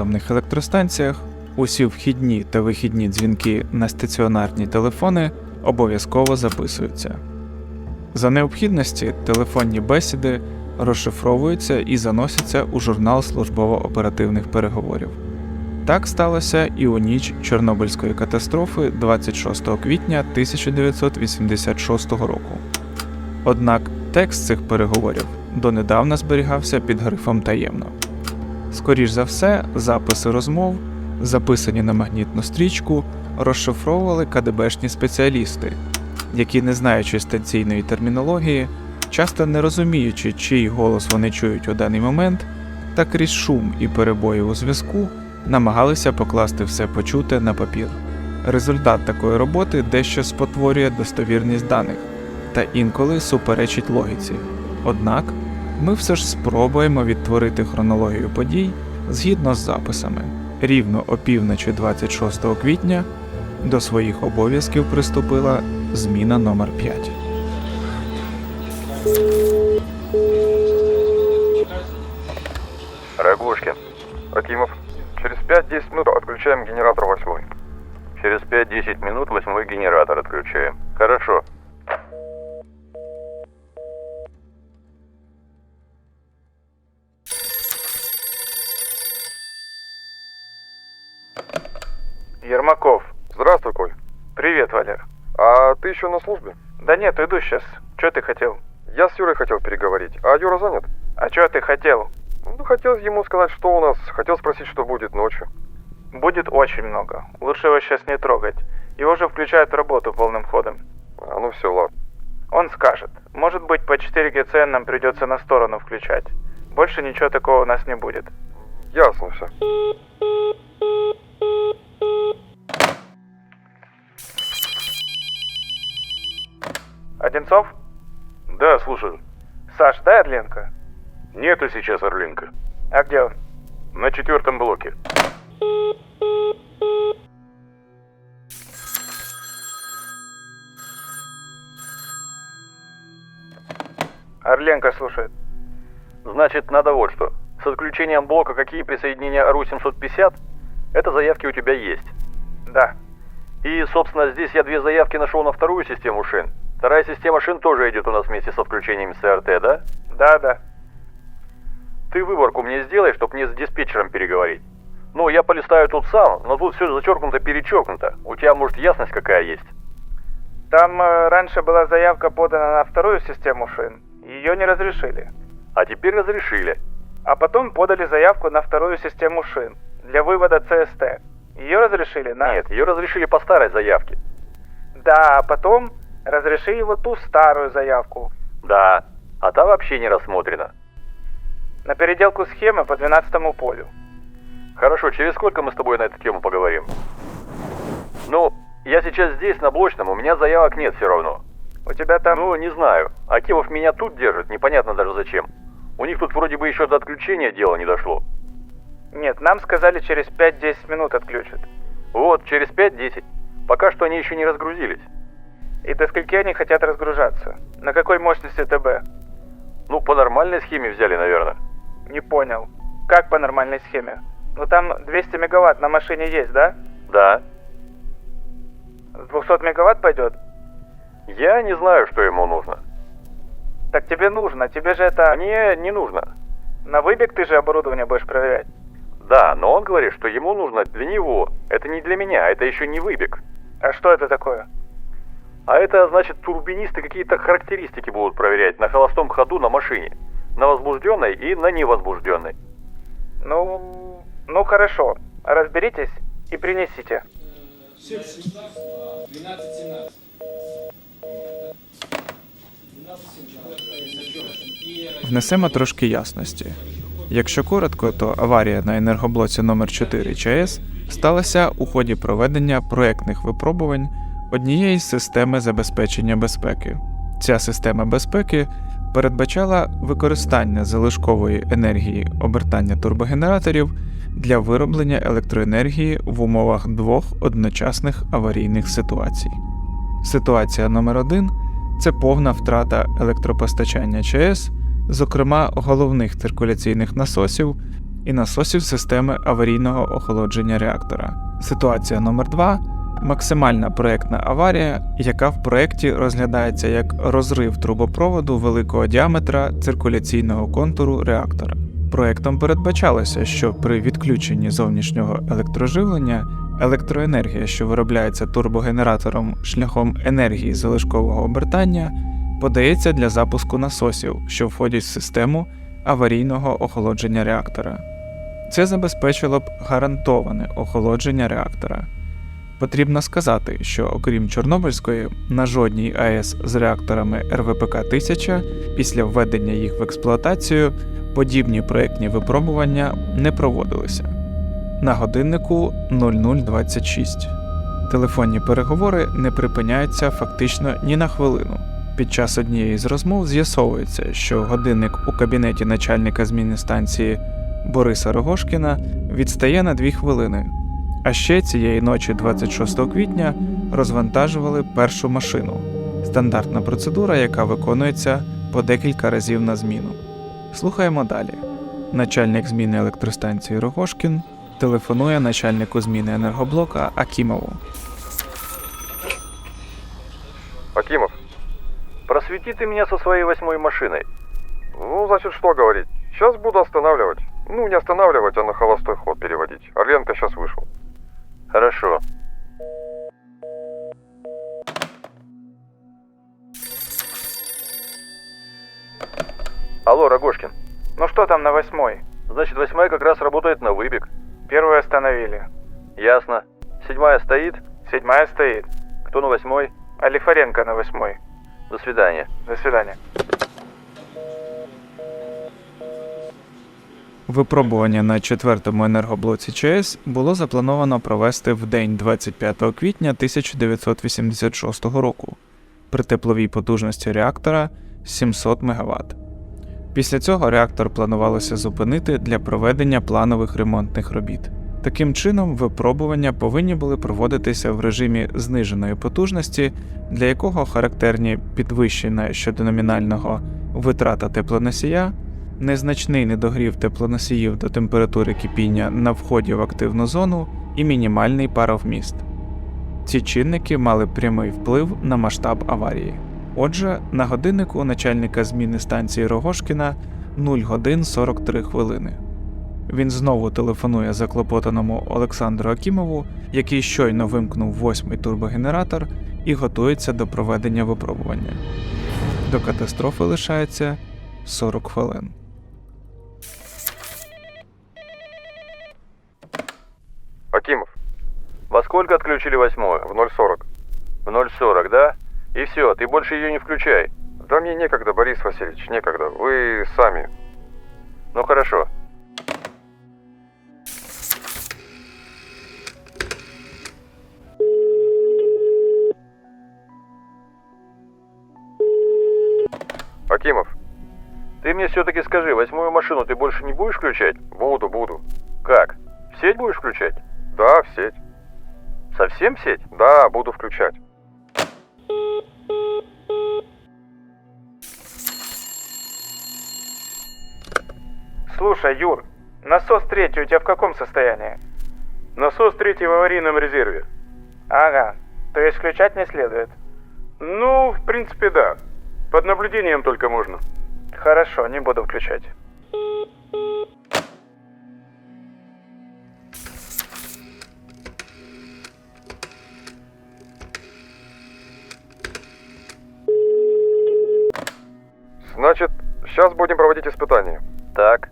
Атомних електростанціях усі вхідні та вихідні дзвінки на стаціонарні телефони обов'язково записуються. За необхідності телефонні бесіди розшифровуються і заносяться у журнал службово-оперативних переговорів. Так сталося і у ніч Чорнобильської катастрофи 26 квітня 1986 року. Однак текст цих переговорів донедавна зберігався під грифом таємно. Скоріш за все, записи розмов, записані на магнітну стрічку, розшифровували КДБшні спеціалісти, які, не знаючи станційної термінології, часто не розуміючи, чий голос вони чують у даний момент, та крізь шум і перебої у зв'язку намагалися покласти все почуте на папір. Результат такої роботи дещо спотворює достовірність даних та інколи суперечить логіці. Однак ми все ж спробуємо відтворити хронологію подій згідно з записами. Рівно о півночі 26 квітня до своїх обов'язків приступила зміна номер 5 Рогушкин. Акимов. Через 5-10 минут отключаем генератор восьмой. Через 5-10 минут восьмой генератор отключаем. Хорошо. Ермаков. Здравствуй, Коль. Привет, Валер. А ты еще на службе? Да нет, иду сейчас. Что ты хотел? Я с Юрой хотел переговорить, а Юра занят? А что ты хотел? Ну, хотел ему сказать, что у нас. Хотел спросить, что будет ночью. Будет очень много. Лучше его сейчас не трогать. Его уже включают в работу полным ходом. А ну все, ладно. Он скажет. Может быть, по 4 ГЦН нам придется на сторону включать. Больше ничего такого у нас не будет. Ясно все. Одинцов? Да, слушаю. Саш, дай Орленко. Нету сейчас Орлинка. А где он? На четвертом блоке. Орленко слушает. Значит, надо вот что. С отключением блока какие присоединения РУ-750? Это заявки у тебя есть. Да. И, собственно, здесь я две заявки нашел на вторую систему шин. Вторая система шин тоже идет у нас вместе с отключением СРТ, да? Да, да. Ты выборку мне сделай, чтобы мне с диспетчером переговорить. Ну, я полистаю тут сам, но тут все зачеркнуто-перечеркнуто. У тебя, может, ясность какая есть? Там э, раньше была заявка подана на вторую систему шин. Ее не разрешили. А теперь разрешили. А потом подали заявку на вторую систему шин для вывода ЦСТ. Ее разрешили на... Нет, ее разрешили по старой заявке. Да, а потом разрешили вот ту старую заявку. Да, а та вообще не рассмотрена. На переделку схемы по 12 полю. Хорошо, через сколько мы с тобой на эту тему поговорим? Ну, я сейчас здесь, на блочном, у меня заявок нет все равно. У тебя там... Ну, не знаю. Акимов меня тут держит, непонятно даже зачем. У них тут вроде бы еще до отключения дело не дошло. Нет, нам сказали через 5-10 минут отключат. Вот, через 5-10. Пока что они еще не разгрузились. И до скольки они хотят разгружаться? На какой мощности ТБ? Ну, по нормальной схеме взяли, наверное. Не понял. Как по нормальной схеме? Ну там 200 мегаватт на машине есть, да? Да. С 200 мегаватт пойдет? Я не знаю, что ему нужно. Так тебе нужно, тебе же это... Мне не нужно. На выбег ты же оборудование будешь проверять. Да, но он говорит, что ему нужно для него. Это не для меня, это еще не выбег. А что это такое? А это значит, турбинисты какие-то характеристики будут проверять на холостом ходу на машине. На возбужденной и на невозбужденной. Ну, ну хорошо. Разберитесь и принесите. 12-17. Внесемо трошки ясності. Якщо коротко, то аварія на енергоблоці номер 4 ЧАЕС сталася у ході проведення проектних випробувань однієї з системи забезпечення безпеки. Ця система безпеки передбачала використання залишкової енергії обертання турбогенераторів для вироблення електроенергії в умовах двох одночасних аварійних ситуацій. Ситуація номер 1 це повна втрата електропостачання ЧАЕС, зокрема головних циркуляційних насосів і насосів системи аварійного охолодження реактора. Ситуація номер 2 максимальна проєктна аварія, яка в проєкті розглядається як розрив трубопроводу великого діаметра циркуляційного контуру реактора. Проектом передбачалося, що при відключенні зовнішнього електроживлення електроенергія, що виробляється турбогенератором шляхом енергії залишкового обертання, подається для запуску насосів, що входять в систему аварійного охолодження реактора. Це забезпечило б гарантоване охолодження реактора. Потрібно сказати, що окрім Чорнобильської, на жодній АЕС з реакторами РВПК 1000 після введення їх в експлуатацію подібні проєктні випробування не проводилися. На годиннику 0026. Телефонні переговори не припиняються фактично ні на хвилину. Під час однієї з розмов з'ясовується, що годинник у кабінеті начальника зміни станції Бориса Рогошкіна відстає на 2 хвилини. А ще цієї ночі, 26 квітня, розвантажували першу машину стандартна процедура, яка виконується по декілька разів на зміну. Слухаємо далі. Начальник зміни електростанції Рогошкін телефонує начальнику зміни енергоблока Акімову. Акимов, Просвети ты меня со своей машиной. ну, значит, что говорить? Сейчас буду останавливать. Ну, не останавливать, а на холостой ход переводить. Орленко сейчас вышел. Хорошо. Алло, Рогошкин. Ну что там на восьмой? Значит, восьмая как раз работает на выбег. Первую остановили. Ясно. Седьмая стоит. Седьмая стоит. Кто на восьмой? Алифаренко на восьмой. До свидания. До свидания. Випробування на четвертому енергоблоці ЧАЕС було заплановано провести в день 25 квітня 1986 року при тепловій потужності реактора 700 МВт. Після цього реактор планувалося зупинити для проведення планових ремонтних робіт. Таким чином, випробування повинні були проводитися в режимі зниженої потужності, для якого характерні підвищена щодо номінального витрата теплоносія, незначний недогрів теплоносіїв до температури кипіння на вході в активну зону і мінімальний паровміст. Ці чинники мали прямий вплив на масштаб аварії. Отже, на годиннику начальника зміни станції Рогошкіна 0 годин 43 хвилини. Він знову телефонує заклопотаному Олександру Акімову, який щойно вимкнув восьмий турбогенератор і готується до проведення випробування. До катастрофи лишається 40 хвилин. Во сколько отключили восьмую? в 0.40. В 0.40, да? И все, ты больше ее не включай. Да мне некогда, Борис Васильевич, некогда. Вы сами. Ну хорошо. Акимов, Ты мне все-таки скажи, восьмую машину ты больше не будешь включать? буду, буду. Как? В сеть будешь включать? Да, в сеть. Совсем сеть? Да, буду включать. Слушай, Юр, насос третий у тебя в каком состоянии? Насос третий в аварийном резерве. Ага, то есть включать не следует. Ну, в принципе, да. Под наблюдением только можно. Хорошо, не буду включать. Сейчас будем проводить испытания. Так,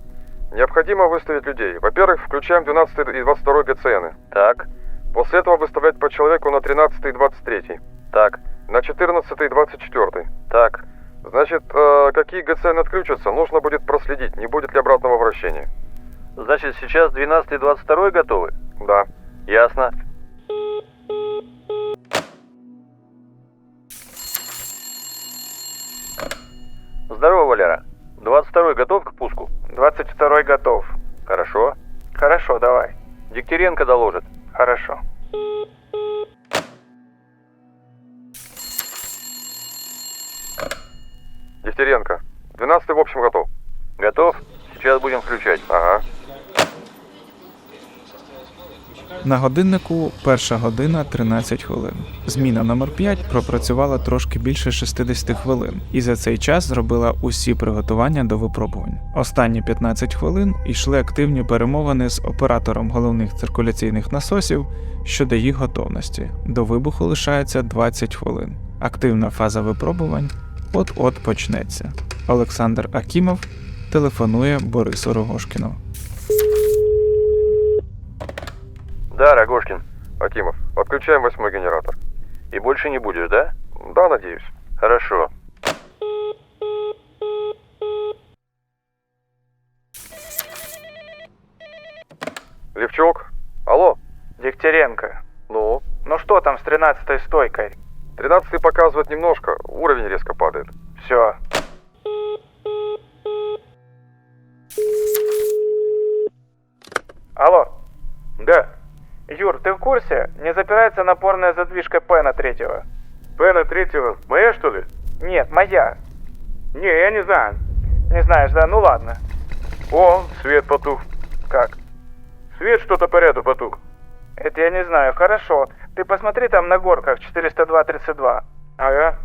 Необходимо выставить людей. Во-первых, включаем 12 и 22 ГЦНы. так, После этого выставлять по человеку на 13 и 23. так, На 14 и 24. так. Значит, э, какие ГЦН отключатся, нужно будет проследить, не будет ли обратного вращения. Значит, сейчас 12 и 22 готовы? Да. Ясно. Здорово, Валера. 22 готов к пуску? 22 готов. Хорошо. Хорошо, давай. Дегтяренко доложит. Хорошо. Дегтяренко. 12 в общем готов. Готов? Сейчас будем включать. Ага. На годиннику перша година 13 хвилин. Зміна номер 5 пропрацювала трошки більше 60 хвилин і за цей час зробила усі приготування до випробувань. Останні 15 хвилин йшли активні перемовини з оператором головних циркуляційних насосів щодо їх готовності. До вибуху лишається 20 хвилин. Активна фаза випробувань от-от почнеться. Олександр Акімов телефонує Борису Рогошкіну. Да, Рогошкин. Акимов, отключаем восьмой генератор. И больше не будешь, да? Да, надеюсь. Хорошо. Левчук? Алло? Дегтяренко. Ну? Ну что там с тринадцатой стойкой? Тринадцатый показывает немножко, уровень резко падает. Все. Алло. Курсе? Не запирается напорная задвижка П на третьего. П на третьего. Моя, что ли? Нет, моя. Не, я не знаю. Не знаешь, да? Ну ладно. О, свет потух. Как? Свет что-то по ряду потух. Это я не знаю. Хорошо. Ты посмотри там на горках 402-32. Ага.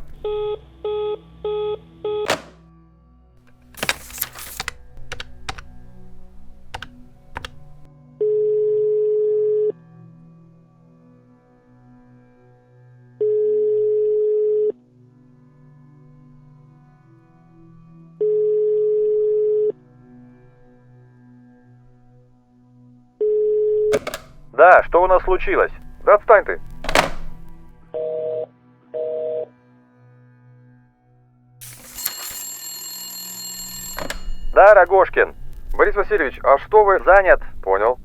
Да, что у нас случилось? Да отстань ты. Да, Рогошкин. Борис Васильевич, а что вы... Занят. Понял.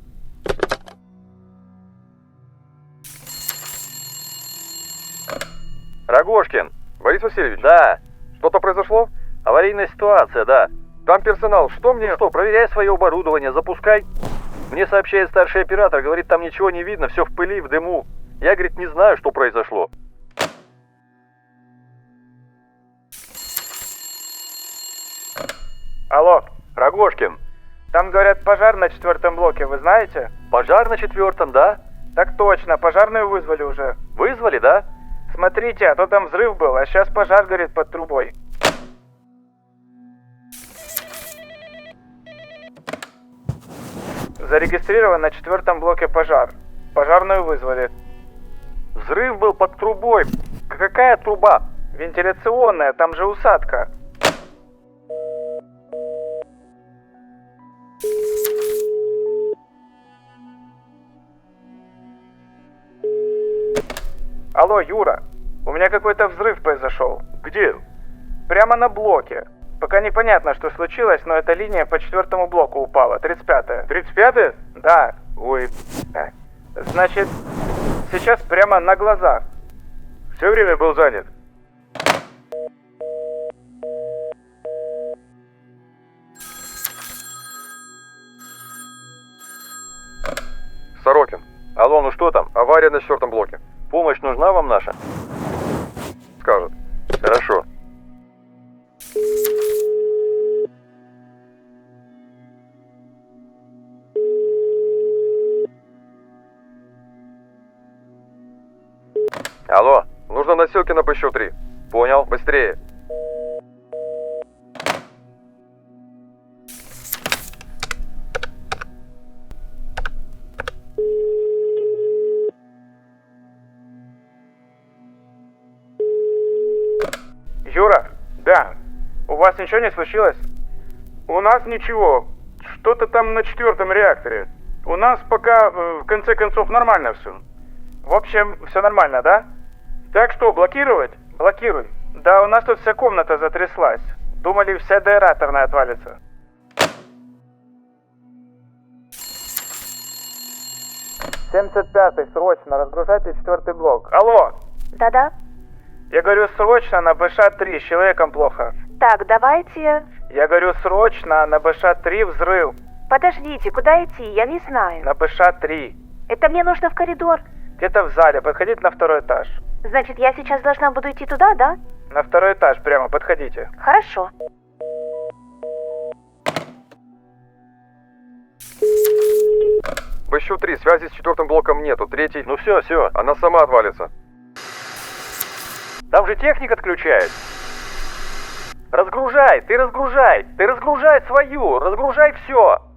Рогошкин. Борис Васильевич, Да. что-то произошло? Аварийная ситуация, да. Там персонал, что мне... Что, проверяй свое оборудование, запускай. Мне сообщает старший оператор, говорит, там ничего не видно, все в пыли, в дыму. Я, говорит, не знаю, что произошло. Алло. Рогошкин. Там, говорят, пожар на четвертом блоке, вы знаете? Пожар на четвертом, да? Так точно, пожарную вызвали уже. Вызвали, да? Смотрите, а то там взрыв был, а сейчас пожар горит под трубой. Зарегистрирован на четвертом блоке пожар. Пожарную вызвали. Взрыв был под трубой. Какая труба? Вентиляционная, там же усадка. Алло, Юра, у меня какой-то взрыв произошел. Где? Прямо на блоке. Пока непонятно, что случилось, но эта линия по четвертому блоку упала, 35-я. 35-е? Да, Ой, значит, сейчас прямо на глазах. все время был занят. Сорокин, Алло, ну что там? авария на четвертом блоке. Помощь нужна вам наша? Алло, Нужно носилки на ПЩУ 3. понял. Быстрее. Юра, да. У вас ничего не случилось? У нас ничего. Что-то там на четвертом реакторе. У нас пока, э, в конце концов, нормально все. В общем, все нормально, да? Так что, блокировать? Блокируй. Да, у нас тут вся комната затряслась. Думали, вся аэраторная отвалится. Семьдесят пятый, срочно, разгружайте четвертый блок. Алло, Да-да. я говорю срочно на БШ-3, с человеком плохо. Так, давайте... Я говорю срочно на БШ-3 взрыв. Подождите, куда идти? Я не знаю. На БШ-3. Это мне нужно в коридор. Где-то в зале, подходите на второй этаж. Значит, я сейчас должна буду идти туда, да? На второй этаж прямо, подходите. Хорошо. В ищу три, связи с четвертым блоком нету. Третий... Ну все, все. Она сама отвалится. Там же техник отключает. Разгружай, ты разгружай, ты разгружай свою, разгружай все.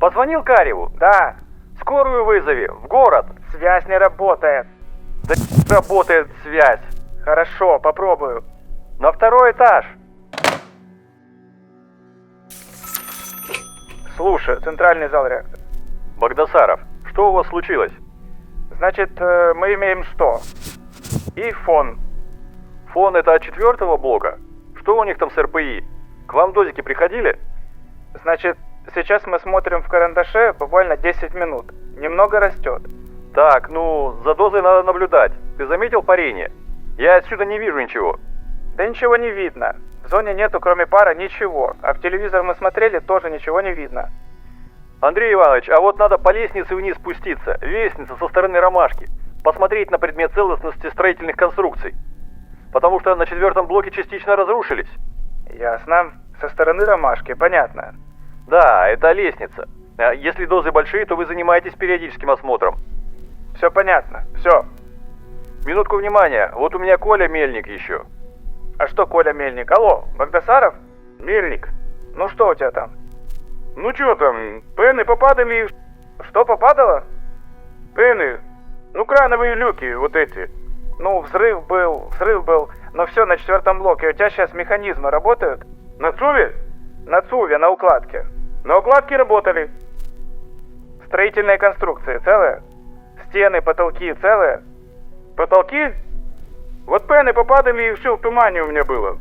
Позвонил Кареву? Да, Скорую вызови, в город. связь не работает. Да работает связь. Хорошо, попробую. На второй этаж. Слушай, центральный зал реактора. Богдасаров, что у вас случилось? Значит, э, мы имеем что? И фон. Фон это от четвертого блока? Что у них там с РПИ? К вам дозики приходили? Значит, сейчас мы смотрим в карандаше буквально 10 минут. Немного растет. Так, ну, за дозой надо наблюдать. Ты заметил парение? Я отсюда не вижу ничего. Да ничего не видно. В зоне нету, кроме пара, ничего. А в телевизор мы смотрели, тоже ничего не видно. Андрей Иванович, а вот надо по лестнице вниз спуститься. Лестница со стороны ромашки. Посмотреть на предмет целостности строительных конструкций. Потому что на четвертом блоке частично разрушились. Ясно. Со стороны ромашки, понятно. Да, это лестница. А Если дозы большие, то вы занимаетесь периодическим осмотром. Все понятно. Все. Минутку внимания. Вот у меня Коля Мельник еще. А что, Коля Мельник? Алло, Богдасаров? Мельник. Ну что у тебя там? Ну что там, пены попадали. Что попадало? Пены. Ну, крановые люки, вот эти. Ну, взрыв был, взрыв был. Но все на четвертом блоке. У тебя сейчас механизмы работают? На ЦУВе? На ЦУВе, на укладке. На укладке работали. Строительные конструкции целые? Стены, потолки целые? Потолки? Вот пены попадали и все в тумане у меня было.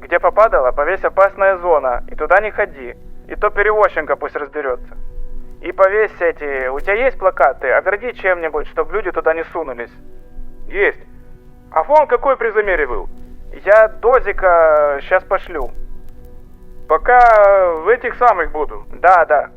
Где попадало, повесь опасная зона, и туда не ходи. И то перевозченко пусть разберется. И повесь эти... У тебя есть плакаты? Огради чем-нибудь, чтобы люди туда не сунулись. Есть. А фон какой при замере был? Я дозика сейчас пошлю. Пока в этих самых буду. Да, да.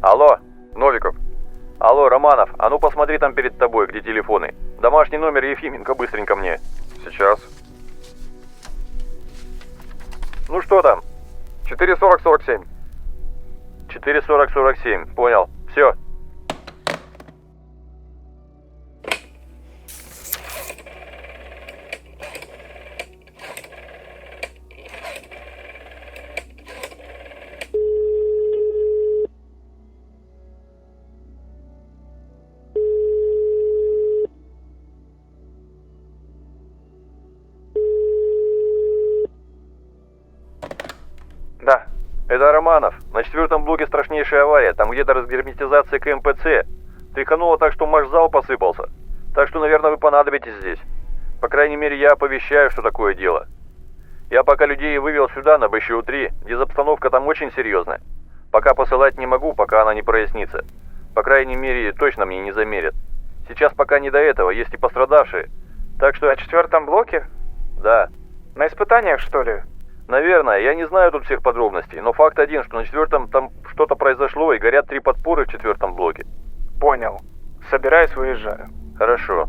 Алло. Новиков. Алло, Романов, а ну посмотри там перед тобой, где телефоны. Домашний номер Ефименко быстренько мне. Сейчас. Ну что там? 440-47. 440-47, понял. Все. Это Романов. На четвертом блоке страшнейшая авария. Там где-то разгерметизация КМПЦ. Тряхануло так, что марш-зал посыпался. Так что, наверное, вы понадобитесь здесь. По крайней мере, я оповещаю, что такое дело. Я пока людей вывел сюда, на БЩУ-3, где обстановка там очень серьезная. Пока посылать не могу, пока она не прояснится. По крайней мере, точно мне не замерят. Сейчас пока не до этого, есть и пострадавшие. Так что... На четвертом блоке? Да. На испытаниях, что ли? Наверное, я не знаю тут всех подробностей, но факт один, что на четвертом там что-то произошло и горят три подпоры в четвертом блоке. Понял. Собираюсь, выезжаю. Хорошо.